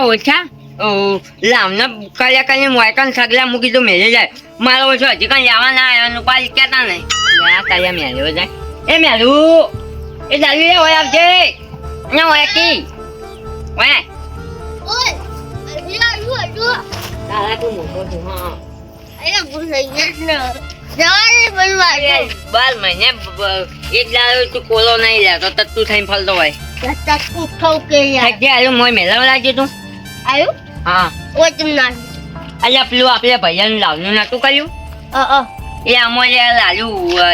મારા ઓછા લાવના કર્યા કરીને મોયકન સગલા મૂકી તો મેલે જાય મારો ઓછો હજી કઈ લેવા ના આવ્યો પાછી કહેતા નહીં આ કર્યા મેલ્યો જાય એ મેલું એ દાદી હોય આવજે અહીંયા હોય કી હોય ઓય અહીંયા આવ્યું હતું તારા તું મોટો છું હા અહીંયા ભૂલાઈ ગયા છે જવાની બનવા બાર મહિને બ- બ- એક દાડો તું કોલો નહીં લેતો તો તું થઈને ફરતો હોય રસ્તા કૂઠો કે યાર આજે આવ્યો મોય મેળવ લાગ્યું તું આવ્યું? હા. ઓય તમે ના અલ્યા પેલું આપણે ભૈયાનું લાવનું નતું કર્યું? અ અ. એ આમાં જે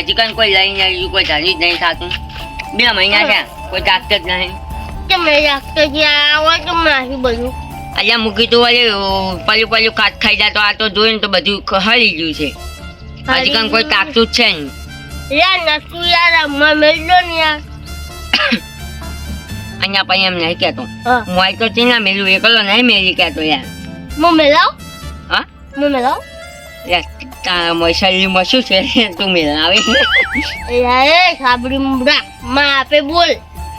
ચિકન કોઈ લઈને આવ્યું કોઈ ધારી જ નહીં થતું. બે મહિના થયા કોઈ જાગત જ નહીં. તમે રાખતો જ્યાં હોય તો મારું બધું. અલ્યા મૂકી તું વળી પલું પલું કાચ ખાઈ જાય તો આ તો જોઈને તો બધું હળી ગયું છે. હજી કોઈ તાકતું જ છે નહીં. યાર નતું યાર આમાં મેળ્યો ને યાર. અહીંયા પછી એમ નહીં કહેતો. હા. મોય તો તીના મેલું એકલો નહીં મેલી કહેતો યાર. હું મેલાવ? હા? હું મેલાવ? શરીરમાં શું છે? તું યાર સાબડી મુડા માં આપે બોલ.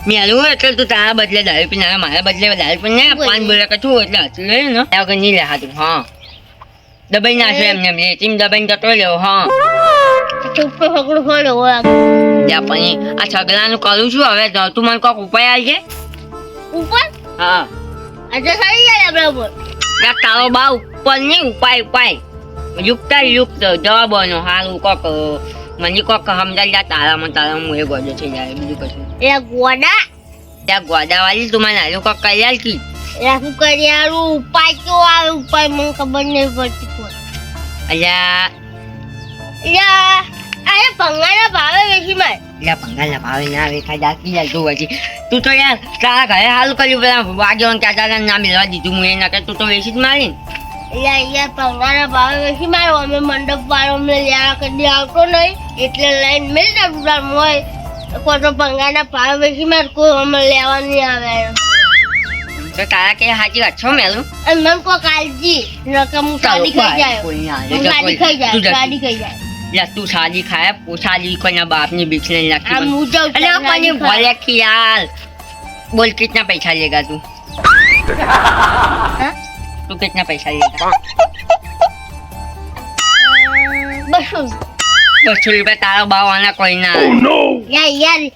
મેલું એટલે તું તારા બદલે દારૂ પીને આવે, મારા બદલે દારૂ પીને પાંચ બોલે કશું એટલે હતું લે ને. વગર નહીં લે હાથું હા. દબાઈ નાખે એમને એમ લેચીમ દબાઈને જતો રહ્યો હા. તો ફકડું ખોલ્યો ફોડો હોય પણ આ છગલાનું કરું છું હવે તું મને કોક ઉપાય આવજે ઉપર? હા. આજે સારી જાય બરાબર આ તારો બા ઉપર નહીં ઉપાય ઉપાય. યુક્તા યુક્ત. જવાબનો હારું કોક મને કોક સમજાઈ જા તારામાં તારા હું એ ગોજો થઈ જાય બીજું કશું એ ગોડા? ત્યાં ગોદાવાળી તું મને હારું કોક કરી આલ કી એ શું કરી હારું ઉપાય તો આ ઉપાય મને ખબર નહીં પડતી કોઈ. અલ્યા. યા અરે ભંગાના ભાવે વેચી માર. અલ્યા પંગાલના ભાવે ના વેખાય દાખી જાય તું હજી તું તો યાર તારા ઘરે હાલ કર્યું પેલા વાગ્યો ને તારા ના મેળવા દીધું હું એ નકર તું તો વેચી જ મારી ને. ભંગાના ભાવે વેચી માર. અમે મંડપ વાળો અમને લેવા કદી આવતો નહીં. એટલે લાઈન મેળ દુકાન મોય કોઈ તો ભંગાના ભાવે વેચી માર કોઈ અમે લેવા નહીં આવે. તો તારા કે હાજી વાત છો મેલું? મને કાળજી નકર હું ગાડી ખાઈ જાય. ના ગાડી ખાઈ જાય ગાડી ખાઈ જાય. लट्टू साली खाया पोसाली को ना बाप ने बेचने लगी अरे अपने बोले की यार बोल कितना पैसा लेगा तू तू कितना पैसा लेगा बस बसो रुपये तारा भाव आना कोई ना यार यार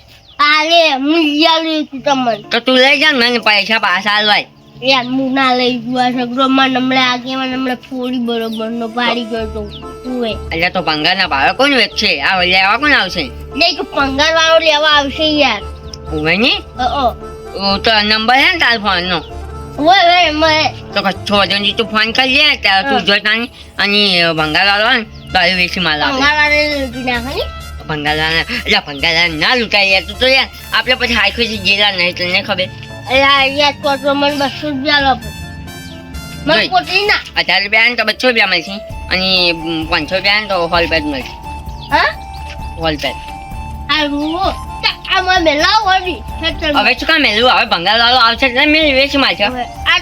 अरे मुझे तो तू ले जा मैंने पैसा पास आ आलवाई યાર હું ના લઈ ગયો. સગરો માં નમળે આગે માં નમળે ફોડી બરોબર નો પાડી ગયો તો. તું એટલે તો ભંગાર ના ભાવે કોણ વેચશે? આ લેવા કોણ આવશે? નહીં કે પંગાર વાળો લેવા આવશે યાર. ઉભે ની ઓ તો નંબર હે ને તાર ફોન નો ઓય ઓય મે તો કચ્છો જલ્દી તું ફોન કરી લે ત્યારે તું જોતાની અને ભંગાર વાળો તો આવી વેચી માલ આવે ભંગાર વાળો લૂંટી નાખવાની? ભંગાર એટલે ભંગાર ના લૂંટાય યાર તું તો યાર આપણે પછી હાઈખો જેલા નહીં તને ખબર? મને બસો રૂપિયા લો મને જોઈ. ના. હજાર રૂપિયા તો બસો રૂપિયા મળશે. અને પાંચસો રૂપિયા તો હોલ પેડ મળશે. હા? હોલ પેડ હવે શું કામ મેલું? હવે વાળો આવશે એટલે મેં વેચી છે આ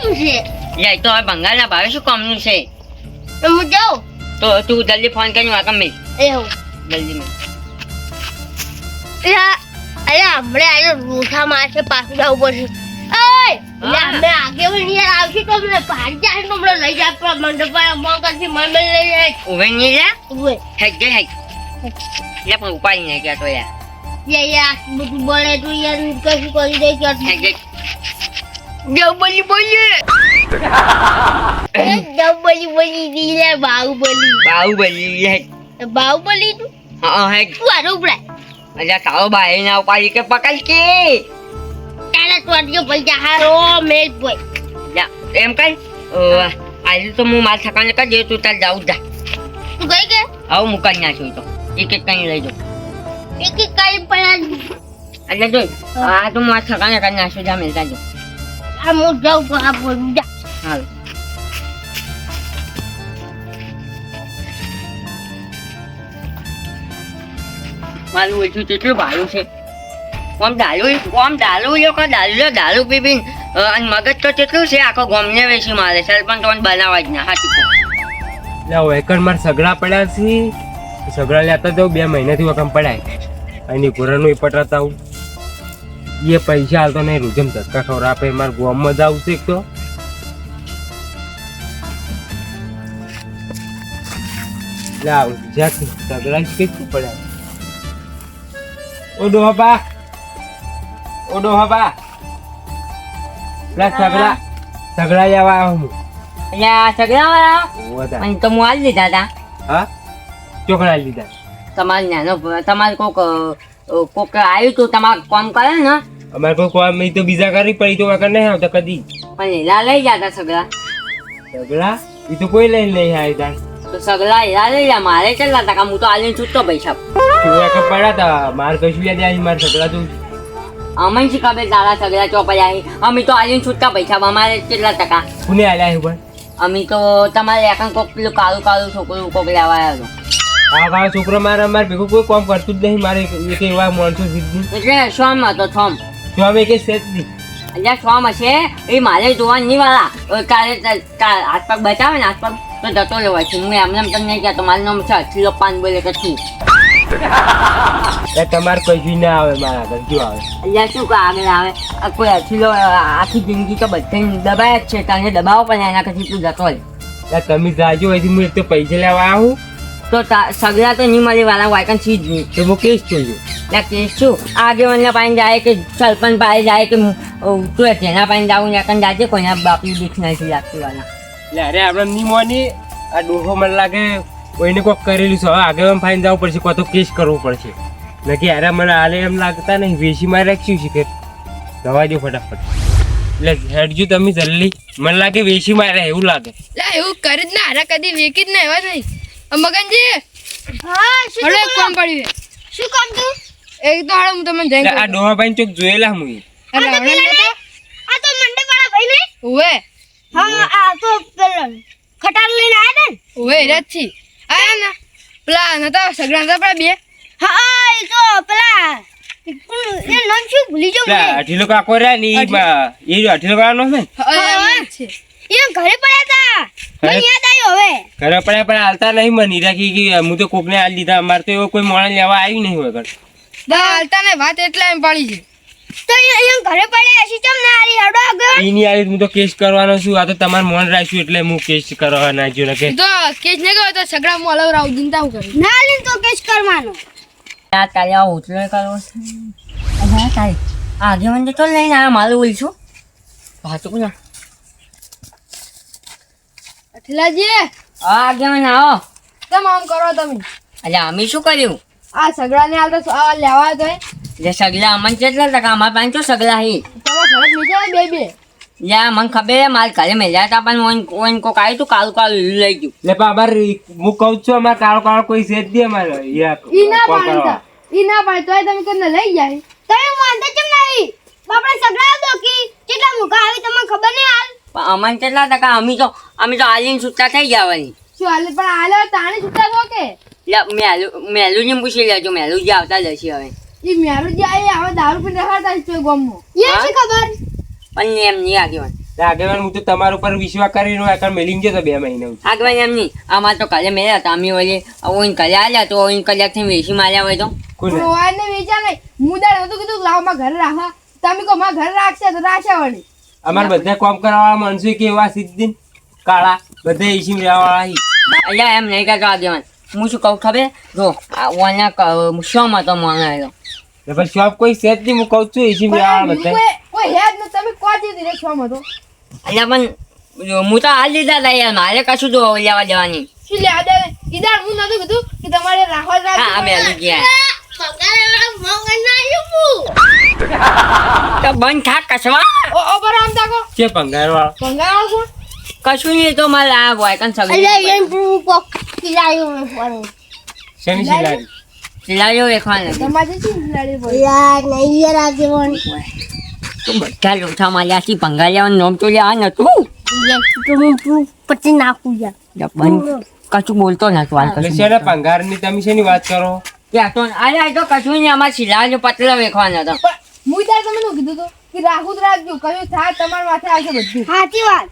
તો છે? લે તો હવે ભંગારના ભાવે શું કામનું છે? તો હું જાઉં? તો તું જલ્દી ફોન કરીને વાકમ મેં. એવું. જલ્દી યા અરે આપણે આજે રૂઠા મારશે પાછું જવું પડશે. અમે આગે વળી આવશે તો અમને પાડી જાય તો અમને લઈ જાય પણ મંડપ વાળા મને લઈ જાય. ઉભે નહીં લે ઓય હેક ગઈ હેક. લે પણ ઉપાડી નહીં ગયા તો યાર. યા યાર બધું બળે તો યાર કશું કરી દે કે હેક ગઈ જવ બોલી બોલી બાહુબલી બાહુબલી. બાહુબલી હેક. બાહુબલી તું? હા હેક. તું આરો ઉપડાય. અલ્યા તારો બાઈ ના ઉપાડી કે પકડ કે. તારે તો આટલો પૈસા હારો મેલ પોય યા એમ કઈ? આજે તો હું મારા થકાને કરી દે તું તાર જાઉં જા તું ગઈ કે? હવે મુકાઈ છું તો. એક એક કઈ લઈ જાઉં. એક એક કરી પણ એટલે જોઈ આ તો મારા થકાને કરી નાખ્યું જા મેલતા જો આ હું જાઉં આ બોલું જા. હાલ. મારું એટલું કેટલું ભારું છે. આમ દારૂ આમ દારૂ લોકો દારૂ દારૂ પીપી અને મગજ તો કેટલું છે, આખો ગોમને વેચી મારે. સરપંચ તો બનાવવા જ ના હાથી લે વેકણ માર સગડા પડ્યા છે. સગડા લેતા તો બે મહિનાથી વખમ પડાય. એની એ પટરાતા હું એ પૈસા હાલતો નહીં રૂજમ ધક્કા ખવર આપે મારે ગોમ મજા આવશે તો. લાવ આવું જ્યાં સગડા જ કઈ પડ્યા? કેટલું પડે ઓ ડોહા ઓ ડોહા પેલા સગડા સગડા જવા હું એટલે સગડા વાળા પણ તો હું આલી દીધા હતા હા ચોકડા લીધા તમારે નાનો તમારે કોક કોક આવ્યું તો તમારે કોમ કરે ને અમારે કોઈ કોમ મેં તો બીજા કરી પડી તો વગર નહીં આવતા કદી પણ હીરા લઈ જતા સગડા સગડા એ તો કોઈ લઈને નહીં આવી તાર તો સગડા હીરા લઈ જા મારે કેટલા ટકા? હું તો આલીને છૂટતો પૈસા તું એક પડ્યા તા મારે કશું યાદ આવી? મારે તો. અમને શી ખબર? તારા સગડા ચોપડ્યા છે અમે તો આલીને છૂટતા પૈસા અમારે કેટલા ટકા? કોને આલ્યા છે પણ અમે તો તમારે એકન કોક પેલું કાળું કાળું છોકરું કોક લેવા આવ્યો આ કાળો છોકરો મારે અમારે ભેગું કોઈ કામ કરતું જ નહીં. મારે એક એવા માણસો એટલે સોમ હતો સોમ જો અમે કે સેજ નહીં. એટલે સોમ હશે એ મારે જોવા નહીં વાળા. કાલે હાથ પગ બચાવે ને હાથ પગ તો જતો લેવા છે હું એમને એમ તમને કહેતો મારું નામ છે અખિલો પાન બોલે કે છું તમારે કશું ના આવે મારા આગળ આવે એટલે શું આગળ આવે આ કોઈ અખિલો અ, આખી જિંદગી તો બધાને દબાય જ છે તને દબાવો પણ એના પછી તું જતો લે તમે જાજો હજી હું તો પૈસા લેવા આવું તો તા- સગડા તો નહીં મળે વાળા વાયકન સી જ નહીં તો હું કેસ જોજો એટલે કેસ શું આગેવાનના પાસે જાય કે સરપંચ પાસે જાય કે તું તેના પાસે ને જાજે કોઈના બાપની બીક નથી લાગતી વાળા એટલે અરે આપણે નહીં મોની. આ ડોહો મને લાગે કોઈને કોઈક કરેલું છે. હવે આગળ ફાઈન જવું પડશે કોઈ તો કેસ કરવો પડશે. નક્કી અરે મને હાલે એમ લાગતા નહીં. વેસી મારે રાખ્યું છે કે દવા દો ફટાફટ. એટલે હેડજો તમે જલ્દી. મને લાગે વેસી મારે એવું લાગે. લા એવું કરી જ ના. હારા કદી વેકી જ ના એવા નહીં. અ મગનજી. હા શું હળો એક કામ પડ્યું શું કામ તું? એક તો હાડો હું તમને જઈ આ ડોહા ભાઈ ચોક જોયેલા હું. આ તો મંડપ વાળા ભાઈ ને ઓવે હા આ તો પેલો ખટાર લઈને આવ્યા ને? ઓવે રચી આયા ને. પેલા નતા સગડા નતા પેલા બે? હા એ તો પેલા એ નામ શું ભૂલી જાઉં એટલે અઢીલો કાકો રહ્યા ને ઈ એ અઢીલો કાકો ને ઘરે પડ્યા હતા મને યાદ આવ્યું હવે. ઘરે પડ્યા પણ હાલતા નહીં મને રાખી કે હું તો કોકને હાલ દીધા. અમારે તો એવો કોઈ મોણા લેવા આવ્યું નહીં હોય દા હાલતા ને વાત એટલા એમ પાડી છે. તો અહીંયા ઘરે પડે હશે ચમ ના આરી હડો આગળ. એની આવી હું તો કેસ કરવાનો છું. આ તો તમારે મોન રાખ્યું એટલે હું કેસ કરવા ને કે. તો કેસ નહીં ગયો તો સગડા હું અલગ રાવ ચિંતા હું કરી. ના લીન તો કેસ કરવાનો. આ તારે આ ઉતરો કરવો છે. તારે. તો ચાલ લઈને આવ્યો મારું બોલશું પાછું કોણ અઠલાજી. હા આગેવાન આવો. તમે આમ કરો તમે? અલ્યા અમે શું કર્યું? આ સગડા ને હાલતા આ લેવા તો જે સગલા અમને કેટલા ટકા અમારા પાસે તો સગલા હી? ઘરે બે બે? યા મને ખબર માલ કાલે મેલ્યા હતા પણ ઓન કોક આવ્યું તું કાળું કાળું લઈ ગયું. પણ હું કહું છું અમારે કાળો કાળો કોઈ છે જ અમારે. ઈ ના પાડતા. પાડી ઈ ના પાડતા તોય તમે કને લઈ જાય. તમે વાંધો ચમ નહીં? બાપડે સગડા કેટલા મુકા આવી તમને ખબર નહીં હાલ? પણ અમને કેટલા ટકા અમે તો અમે તો આલીને સુતા થઈ જવાની. શું હાલે? પણ હાલ તાણે સુતા થો કે? મેલું મેલું ને પૂછી લેજો મેલું જે આવતા જશે હવે. ઈ મેરું જે આય હવે દારૂ પીને રખાડતા છે ગામમાં. એ હા? ખબર? પણ એમ નહીં આગેવાન. આગેવાન હું તો તમારા ઉપર વિશ્વાસ કરીને એકવાર મેલીને જતો બે મહિના આગેવાન એમ નહીં. અમારે તો કાલે મેળ્યા હતા અમે ઓલી ઓઈન કાલે આવ્યા તો ઓઈન કલાકથી વેસી માર્યા હોય તો. કોને પણ વાયને વેચા નહીં મુદાર નતું કીધું લાવમાં ઘરે રાખવા તમે કહો માં ઘરે રાખશે તો રાખશે વળી. અમારે બધા કામ કરવા માણસો કે એવા સિદ્ધિન કાળા બધા એસી રહેવાવાળા વાળા એટલે એમ નહીં કહેતો આગેવાન. હું શું કહું ખબર? જો આ ઓના શોમ તો મને આવ્યો એટલે પછી શોપ કોઈ છે જ નહીં હું કહું છું એસી બીજું બધા કોઈ હેડ ન તમે કોચી દીધે છોમ હતો અલ્યા પણ હું તો હાલ લીધા હતા યાર મારે કશું તો લેવા જવાની શું લેવા દે ઈદાર હું નતું કીધું કે તમારે રાખવા રાજ હા અમે આવી ગયા. તો બંધ થા કસવા ઓ ઓ પર આમ તાકો છે ભંગારવાળા ભંગાર કોણ? કશું નહીં તો મારે આ વાયકન સગી અલ્યા એમ કોક કિલાયું મે ફોન શેની શિલારી? સિલાયો વેખવાનો તમારે શું લાડી પડી યાર નહીં યાર આગેવાન તો બધા લોઠા માર્યાથી ભંગારિયાનું નામ તો લેવા નતું. યાર તો હું તું પછી નાખું યાર. બંધ કશું બોલતો નતો હાલ કશું. શેના ભંગારની તમે શેની વાત કરો? ત્યાં તો અરે આ તો કશું નહીં અમારે સિલાયો પતલા વેખવાનો હતો. પણ હું ત્યારે તમને કીધું તું? કે રાખું જ રાખજો કયું થાય તમારા માથે આવશે બધું. સાચી વાત.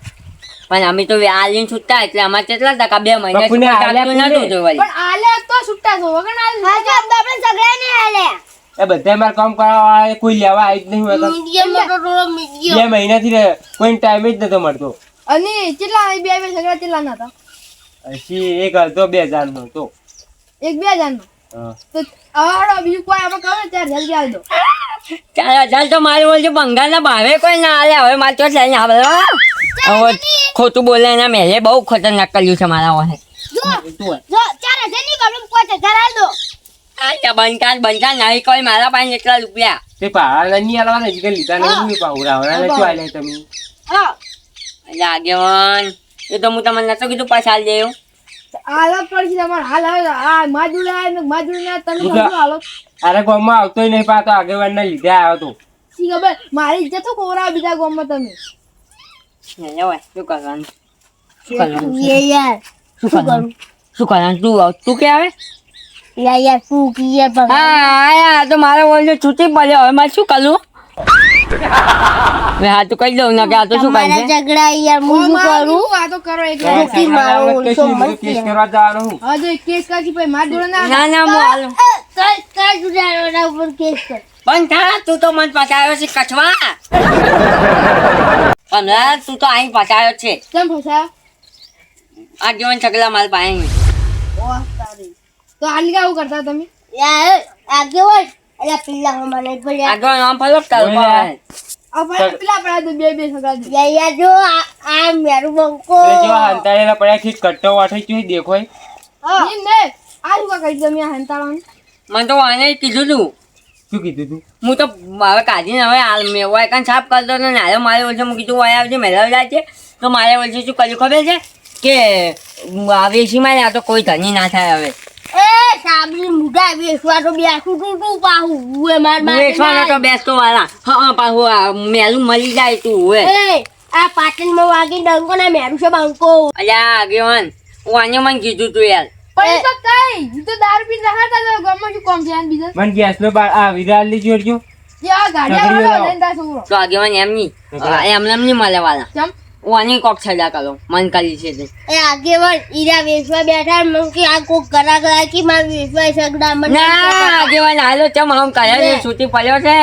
પણ અમે તો આલીન છૂટતા એટલે અમારે કેટલા ટકા બે મહિના તો વળી. પણ આલે તો છૂટતા છો વગર આલે આપણે સગડા ને હાલે એ બધા મારે કામ કરવાવાળા કોઈ લેવા આવી જ નહીં મીડિયમ બે મહિનાથી કોઈ ટાઈમ જ નતો મળતો. અને કેટલા બે બે સગડા કેટલા ના હતા? હજી એક હતો બે હજાર નો હતો. એક બે હજારનો હા. તો હવે બીજું કોઈ આપણે કહો ને ત્યારે જલ્દી આવી દો ચાલ તો મારે બોલજો બંગાળના ભાવે કોઈ ના આલે હવે મારે તો લઈને આવે હવે ખોટું બોલે એના મેલે બહુ ખતરનાક કર્યું છે મારા વાહે જો જો ચાર હજારની કરું પાંચ હજાર આલ દો. આ બંકાળ બંકાળ નહીં કોઈ મારા પાસે એટલા રૂપિયા. તે નહીં આલવાના હજી કઈ લીધા નહીં પાવરાવાના શું આલ્યા તમે. આગેવાન એ તો હું તમને નતો કીધું પાછા આલી દેવું જ પડશે તમારે હાલ હવે આ માજુર આવે માજુર ના તમે હાલો? અરે ગામમાં આવતોય નહીં પાતો આગેવાન ના લીધે આવ્યો તો. શી ખબર? મારી ઇજ્જત તો ખોરાવ બીજા ગામમાં તમે શું કરવાનું? શું કરવાનું? યે શું કરવાનું? શું તું આવ- તું કે આવે? યાર યાર શું કીએ હા યાર તો મારે છૂટી પડ્યો. હવે મારે શું કરું હવે હા તો કહી દઉં ના કે આ તો શું તમારા કરશે ઝઘડા યાર હું શું કરું? વાતો કરો એક નથી મારો મત કેસ કરવા જવાનું? હું હવે જો કેસ કાજી ભાઈ માર જોડે ના ના ના હું હાલો. કઈ કઈ ના ઉપર કેસ કર. પણ થા તું તો મન પચાવ્યો છે કછવા પણ તું તો અહીં પચાવ્યો છે. કેમ ફસાયા આ જીવન છગલા માલ. તારી. તો હાલ કેવું કરતા તમે? યાર આગેવાન અલ્યા પેલા મને પડ્યા આગળ આમ ફરો તારું ઓય. પાસે. આ ભાઈ પેલા પડા તો બે બે સગા દે યાર યાર જો આ મેરું બંકો. જેવા હંતાડેલા પડ્યા ખીટ કટ્ટો વાઠે જોઈ દેખોય એમ ને આ શું કરી તમે આ હંતાળવાનું? મને તો આને કીધું તું. શું કીધું તું? હું તો હવે કાઢીને હવે હાલ મેં કાન સાફ કરતો ને હાલો મારે ઓછે હું કીધું વાય આવજે મેળવ જાય છે તો મારે ઓછે શું કર્યું ખબર છે? કે આ વેચીમાં આ તો કોઈ ધની ના થાય હવે. એ સાબરી મુઢા વેચવા તો બેસું તું તું પાહું? ઉએ માર માર વેચવાનો તો બેસતો વાળા હા હા મેલું મળી જાય તું હવે એ આ પાટણમાં વાગી ડંકો ના મેરું છે બંકો. અલ્યા આગેવાન હું આને મને કીધું તું યાર. પણ તો કઈ તો દારૂ પીને રખાતા હતા ગામમાં શું કામ છે બીજા? મને ગેસ નો બાર આ વિરાલની જોડજો કે ગાડી છોકરીઓ આવડો લાવો. લઈને તાર છોકરો. તો આગેવાન એમ નહીં. એમને એમ નહીં મળે વાળા ચમ હું કોક સજા કરો મન કરી છે તે. એ આગેવાન ઈરા વેચવા બેઠા મૂકી મને કે આ કોક કરા કરા કે માર વેચવા સગડા મને. ના આગેવાન હાલો ચમ આમ કયા છે છૂટી પડ્યો છે.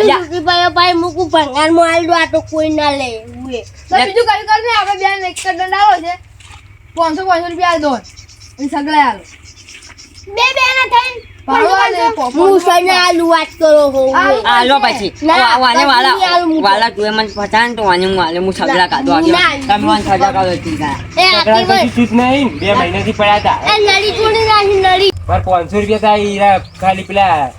અલ્યા, પડ્યો ભાઈ? મૂકું ભંગાર મો હાલ દો આ તો કોઈ ના લે. ઉએ બીજું કઈ કર ને આપણે બેન એક કર દંડ આવો છે. પાંચસો પાંચસો રૂપિયા દો. સગડા હાલો બે બે ના થઈને હું સને આલુ વાત કરો હો આલુ. પછી. વાલે વાલા નહીં આલું હું તો. વાલા તું એ મને તો વાને હું હાલે હું સગડા કાઢો આગેવાન તમે મને સજા કરો ચીકા એ છોકરા આગેવાન ચૂત નહીં બે મહિનાથી પડ્યા હતા એ નળી છોડી નાખી નળી? પર પાંચસો રૂપિયા થાય હીરા ખાલી પેલા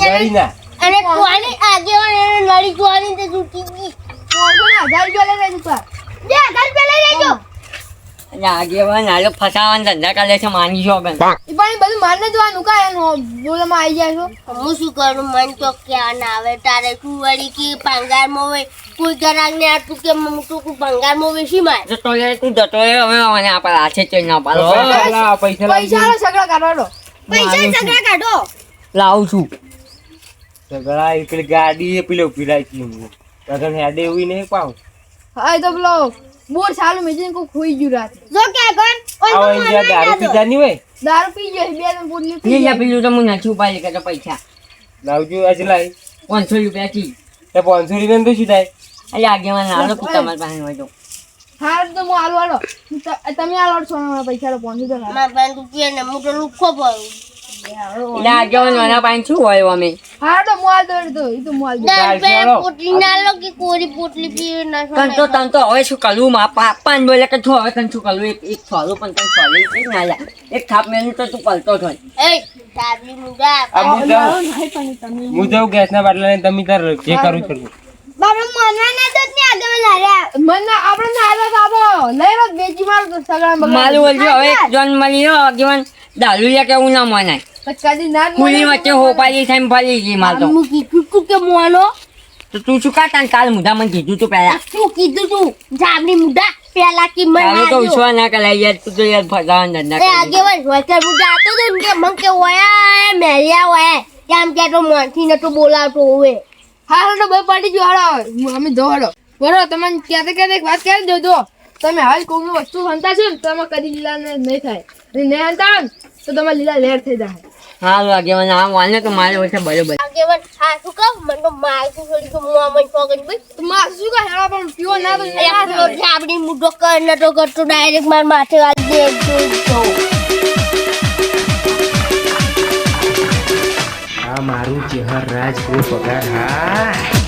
નળીના. અને કોની આગે એને નળી ચોરી તે જૂટી ગઈ? પાંચસો ને હજાર રૂપિયા લઈ લેજો તાર. બે હજાર રૂપિયા લઈ લેજો. એટલે આગેવાન હાલો ફસાવાના ધંધા કરે છે માની છો ગન ઈ પણ બધું મારને જોવાનું કાય એનું બોલમાં આવી જાય છો. હું શું કરું? મન તો ક્યાં ના આવે. તારે તું વળી કે ભંગારમાં હોય કોઈ ગ્રાહક ને આટલું કે હું તો ભંગારમાં વેચી માર? જતો રે તું જતો રે હવે મને આપણે હાથે ચઈ ના પાડો. પૈસા પૈસા આલો સગડા કાઢવાનો. પૈસા સગડા કાઢો. લાવું છું. સગડા એ ગાડી એ પેલી ઊભી રાખી હું હેડે એવી નહીં પાઉં હા તો પેલો બોર સાલું મેચીને કો ખોઈ ગયું રાત. જો કે આગળ ઓય ઇન્ડિયા દારૂ પીતા નહીં હોય? દારૂ પી ગયો બે ને બોલ પોટલી પી લે. પીલું તો મને નથી ઉપાડી કે તો પૈસા. લાવજો આજે લાવી પાંચસો રૂપિયા થી તો પાંચસો રૂપિયા તો શું થાય? આગે મને હાલો તું તમારી પાસે હોય તો. હારું તો હું આલો આલો ત- તમે આલો છો ને પૈસા તો પહોંચી દો માર પાસે રૂપિયા ને હું તો લુખો ભરું. શું હોય અમે? તો દો તો. પોટલી ના લો કે કોરી પોટલી પી ના તન તો તન તો હવે શું કરવું મા પાપાને બોલે કે છો હવે તને શું કરવું એક એક પણ તને એક ના થાપ મેલું તો તું પલતો થોય એ આ હું જાઉં જાઉં ગેસના બાટલા ને તમે. તાર જે કરું કરવું બાબા મનવા ના દત ને આગળ લાર્યા મને આપણે ના આલો તો લઈ લો બેચી મારો તો સગડા બગડા. મારું બોલજો હવે એક જણ મળી રહ્યો આગેવાન દારૂ કે હું ના મનાય કદી ના કુલી વચ્ચે હોપાલી થઈને ફરી ગઈ માર તો. હું કીધું તું કે મોનો તો તું શું કાઢતા કાલ મુઢા મને કીધું તું પહેલા? શું કીધું તું? જાબડી મુડા પેલા કી મન તારે તો વિશ્વાસ ના કરાય યાર તું તો યાર ધંધા વચર મુડા તો તો કે મન કે ઓયા મેરિયા ઓયા કેમ કે તો મોનથી નતો બોલાવતો હોય હારું તો બે પડી ગયો હાડો અમે જો હાડો બરો તમને ક્યાંથી ક્યાંથી એક વાત કરી દો જો. તમે હાલ કોકનું વસ્તુ હંતા છે ને તો એમાં કદી લીલા ને નહીં થાય. અને નહીં હંતા તો તમારે લીલા લેર થઈ જાય. હા આગેવાન આ વાને તો મારે ઓછા બરોબર. આગેવાન હા શું કહું મને તો મારતું થોડી તો મોં મન ભાઈ તો માર શું કહે હેડા પણ પીઓ ના તો અરે આ પેલો જાબડી મુડો કર નતો કરતો ડાયરેક્ટ માર માથે વાળી દેખજો જો મારું ચહેર રાજ કોઈ પગાર. હા.